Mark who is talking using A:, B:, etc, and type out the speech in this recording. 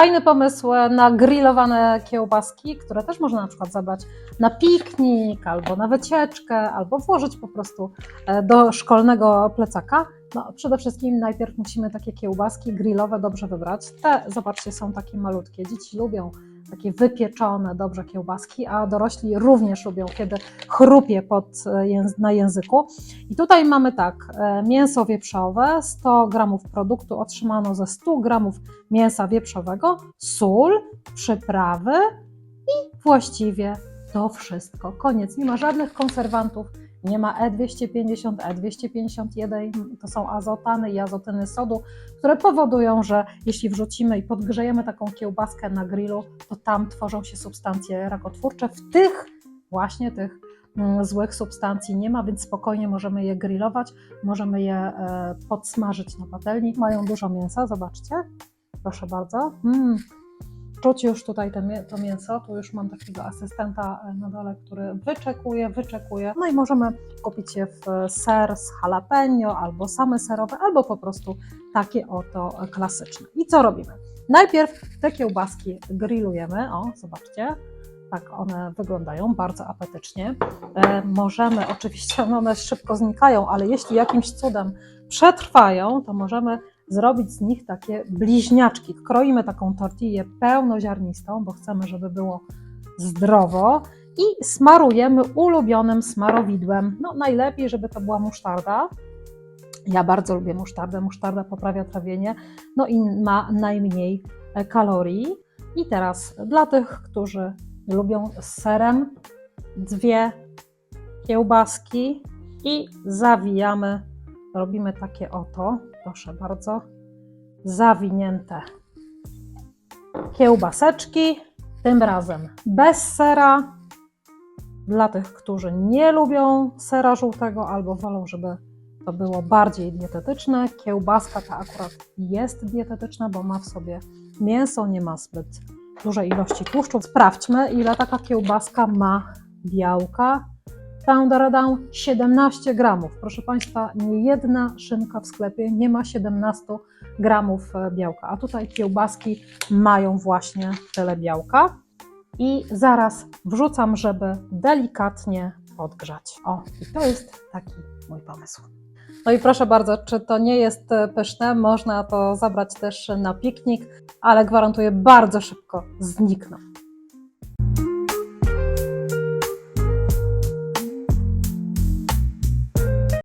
A: Fajny pomysł na grillowane kiełbaski, które też można na przykład zabrać na piknik, albo na wycieczkę, albo włożyć po prostu e, do szkolnego plecaka. No, przede wszystkim najpierw musimy takie kiełbaski grillowe dobrze wybrać. Te, zobaczcie, są takie malutkie. Dzieci lubią takie wypieczone dobrze kiełbaski, a dorośli również lubią, kiedy chrupie pod, e, na języku. I tutaj mamy tak, e, mięso wieprzowe, 100 gramów produktu otrzymano ze 100 gramów mięsa wieprzowego, sól, przyprawy i właściwie to wszystko. Koniec, nie ma żadnych konserwantów, nie ma E E250, E251, to są azotany i azotyny sodu, które powodują, że jeśli wrzucimy i podgrzejemy taką kiełbaskę na grillu, to tam tworzą się substancje rakotwórcze. W tych właśnie tych mm, złych substancji nie ma, więc spokojnie możemy je grillować, możemy je e, podsmażyć na patelni. Mają dużo mięsa, zobaczcie. Proszę bardzo. Mm. Czuć już tutaj to mięso. Tu już mam takiego asystenta e, na dole, który wyczekuje, wyczekuje. No i możemy kupić je w ser z jalapeno, albo same serowe, albo po prostu takie oto klasyczne. I co robimy? Najpierw te kiełbaski grillujemy. O, zobaczcie. Tak one wyglądają, bardzo apetycznie. E, możemy, oczywiście one szybko znikają, ale jeśli jakimś cudem przetrwają, to możemy zrobić z nich takie bliźniaczki. Kroimy taką tortillę pełnoziarnistą, bo chcemy, żeby było zdrowo i smarujemy ulubionym smarowidłem. No najlepiej, żeby to była musztarda. Ja bardzo lubię musztardę. Musztarda poprawia trawienie, no i ma najmniej e, kalorii. I teraz dla tych, którzy lubią z serem, dwie kiełbaski i zawijamy. Robimy takie oto, proszę bardzo, zawinięte kiełbaseczki, tym razem bez sera. Dla tych, którzy nie lubią sera żółtego albo wolą, żeby to było bardziej dietetyczne, kiełbaska ta akurat jest dietetyczna, bo ma w sobie mięso, nie ma zbyt dużej ilości tłuszczu. Sprawdźmy, ile taka kiełbaska ma białka. Tam, daradą 17 gramów. Proszę Państwa, nie jedna szynka w sklepie nie ma 17 gramów e, białka, a tutaj kiełbaski mają właśnie tyle białka. I zaraz wrzucam, żeby delikatnie podgrzać. O, i to jest taki mój pomysł. No i proszę bardzo, czy to nie jest e, pyszne? Można to zabrać też na piknik, ale gwarantuję, bardzo szybko znikną.